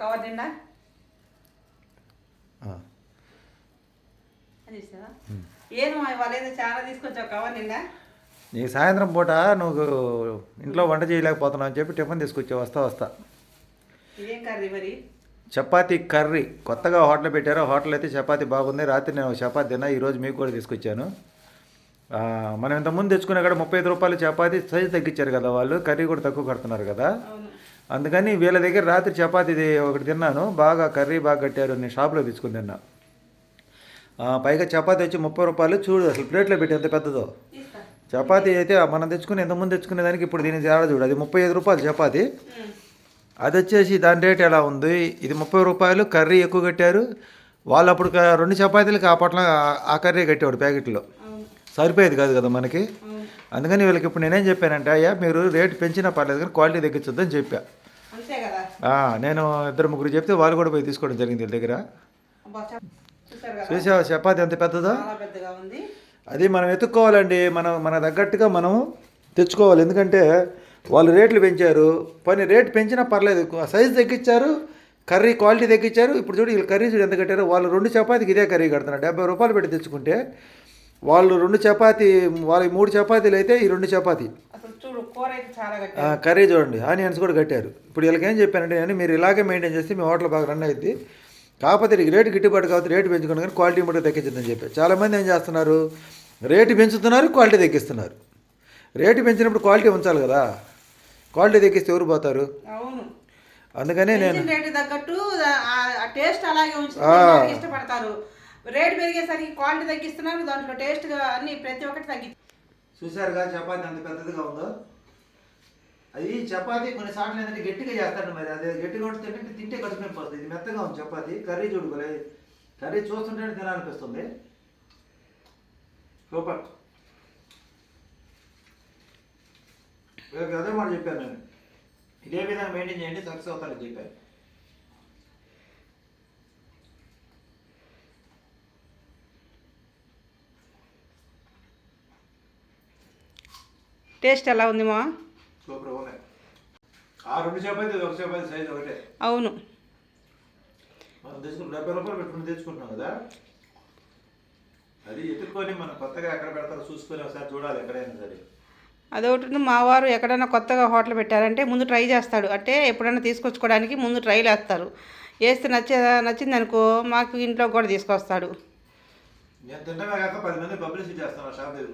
Cover నిండా ఏను ఇవాళ చాలా తీసుకొచ్చావు కవర్ నిండా నీకు సాయంత్రం పూట నువ్వు ఇంట్లో వంట చేయలేకపోతున్నావు అని చెప్పి టిఫిన్ తీసుకొచ్చావు వస్తా వస్తా. ఇదేం కర్రీ మరి? చపాతీ కర్రీ. కొత్తగా హోటల్ పెట్టారు. హోటల్ అయితే చపాతీ బాగుంది. రాత్రి నేను చపాతీ తిన్నా. ఈరోజు మీకు కూడా తీసుకొచ్చాను. మనం ఇంతకుముందు తెచ్చుకునే కూడా ముప్పై ఐదు రూపాయలు చపాతీ సైజు తగ్గించారు కదా వాళ్ళు. కర్రీ కూడా తక్కువ కడుతున్నారు కదా. అందుకని వీళ్ళ దగ్గర రాత్రి చపాతీ ఒకటి తిన్నాను. బాగా కర్రీ బాగా కట్టారు. నేను షాప్లో తెచ్చుకుని తిన్నా. పైగా చపాతీ వచ్చి ముప్పై రూపాయలు. చూడు అసలు ప్లేట్లో పెట్టి ఎంత పెద్దదో. చపాతీ అయితే మనం తెచ్చుకుని ఇంతకుముందు తెచ్చుకునే దానికి ఇప్పుడు దీని తేడా చూడు. అది ముప్పై ఐదు రూపాయలు చపాతీ. అది వచ్చేసి దాని రేట్ ఎలా ఉంది? ఇది ముప్పై రూపాయలు. కర్రీ ఎక్కువ కట్టారు. వాళ్ళు అప్పుడు రెండు చపాతీలకి ఆ పట్ల ఆ కర్రీ కట్టేవాడు ప్యాకెట్లో. సరిపోయేది కాదు కదా మనకి. అందుకని వీళ్ళకి ఇప్పుడు నేనేం చెప్పానంటే అయ్యా మీరు రేట్ పెంచినా పర్లేదు కానీ క్వాలిటీ తగ్గించొద్దని చెప్పా. నేను ఇద్దరు ముగ్గురు చెప్తే వాళ్ళు కూడా పోయి తీసుకోవడం జరిగింది వీళ్ళ దగ్గర. చూసావా? చపాతీ ఎంత పెద్దదో? అది మనం ఎత్తుక్కోవాలండి. మనం మన తగ్గట్టుగా మనం తెచ్చుకోవాలి. ఎందుకంటే వాళ్ళు రేట్లు పెంచారు. పని రేట్ పెంచినా పర్లేదు. సైజు తగ్గించారు. కర్రీ క్వాలిటీ తగ్గించారు. ఇప్పుడు చూడు వీళ్ళు కర్రీ చూడు ఎంత కట్టారు. వాళ్ళు రెండు చపాతీకి ఇదే కర్రీ కడుతున్నారు. డెబ్బై రూపాయలు పెట్టి తెచ్చుకుంటే వాళ్ళు రెండు చపాతీ వాళ్ళకి మూడు చపాతీలు అయితే ఈ రెండు చపాతీ. కర్రీ చూడండి. ఆనియన్స్ కూడా కట్టారు. ఇప్పుడు వీళ్ళకి ఏం చెప్పానంటే నేను మీరు ఇలాగే మెయింటైన్ చేస్తే మీ హోటల్ బాగా రన్ అయింది కాకపోతే రేటు గిట్టుబాటు కాబట్టి రేటు పెంచుకుని కానీ క్వాలిటీ కూడా తగ్గించదని చెప్పి చాలామంది ఏం చేస్తున్నారు? రేటు పెంచుతున్నారు క్వాలిటీ తగ్గిస్తున్నారు. రేటు పెంచినప్పుడు క్వాలిటీ ఉంచాలి కదా. క్వాలిటీ తగ్గిస్తే ఎవరు పోతారు? అవును. అందుకనే నేను తగ్గట్టు టేస్ట్ అలాగే ఇష్టపడతారు. రేటు పెరిగేసరికి క్వాలిటీ తగ్గిస్తున్నారు దాంట్లో టేస్ట్ అన్ని ప్రతి ఒక్కటి తగ్గి చూసారుగా చపాతీ ఎంత పెద్దదిగా ఉందో? అది చపాతీ కొన్నిసార్లు ఏంటంటే గట్టిగా చేస్తాడు మరి. అదే గట్టిగా ఉంటే తింటే తింటే కడుపు ఇది మెత్తగా ఉంది చపాతి. కర్రీ చూడుకోలే కర్రీ చూస్తుంటేనే తినాలనిపిస్తుంది. సూపర్. అదే మాట చెప్పాను నేను. ఇదే విధంగా మెయింటైన్ చేయండి సక్సెస్ అవుతారని చెప్పాను టేస్ట్ ఎలా ఉంది మా అవును. కదా? అది ఎత్తుక్కొని మనం కొత్తగా ఎక్కడ పెడతారో చూసుకొని ఒకసారి చూడాలి ఎక్కడైనా సరే. అదొకటి మా వారు ఎక్కడైనా కొత్తగా హోటల్ పెట్టారంటే ముందు ట్రై చేస్తాడు. అంటే ఎప్పుడైనా తీసుకొచ్చుకోవడానికి ముందు ట్రైలు వేస్తారు. వేస్తే నచ్చే నచ్చింది అనుకో మాకు ఇంట్లో కూడా తీసుకొస్తాడు. నేను పది మంది పబ్లిసిటీ చేస్తాను షాప్ దగ్గర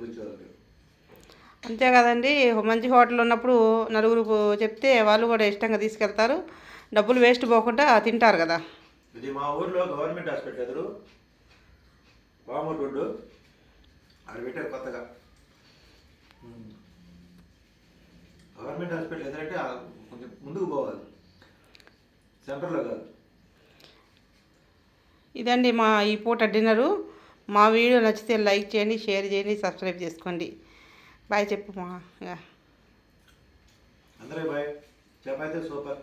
అంతే కదండి. మంచి హోటల్ ఉన్నప్పుడు నలుగురు చెప్తే వాళ్ళు కూడా ఇష్టంగా తీసుకెళ్తారు. డబ్బులు వేస్ట్ పోకుండా తింటారు కదా. ఇది మా ఊర్లో గవర్నమెంట్ హాస్పిటల్ ఎదురు. వామూరు రోడ్డు అది పెట్టారు కొత్తగా. గవర్నమెంట్ హాస్పిటల్ ఎదురంటే కొంచెం ముందుకు పోవాలి. సెంటర్లో కాదు. ఇదండి మా ఈ పూట డిన్నరు. మా వీడియో నచ్చితే లైక్ చేయండి షేర్ చేయండి సబ్స్క్రైబ్ చేసుకోండి. బాయ్ చెప్పు మా అందరూ బాయ్. చపాతీ సూపర్.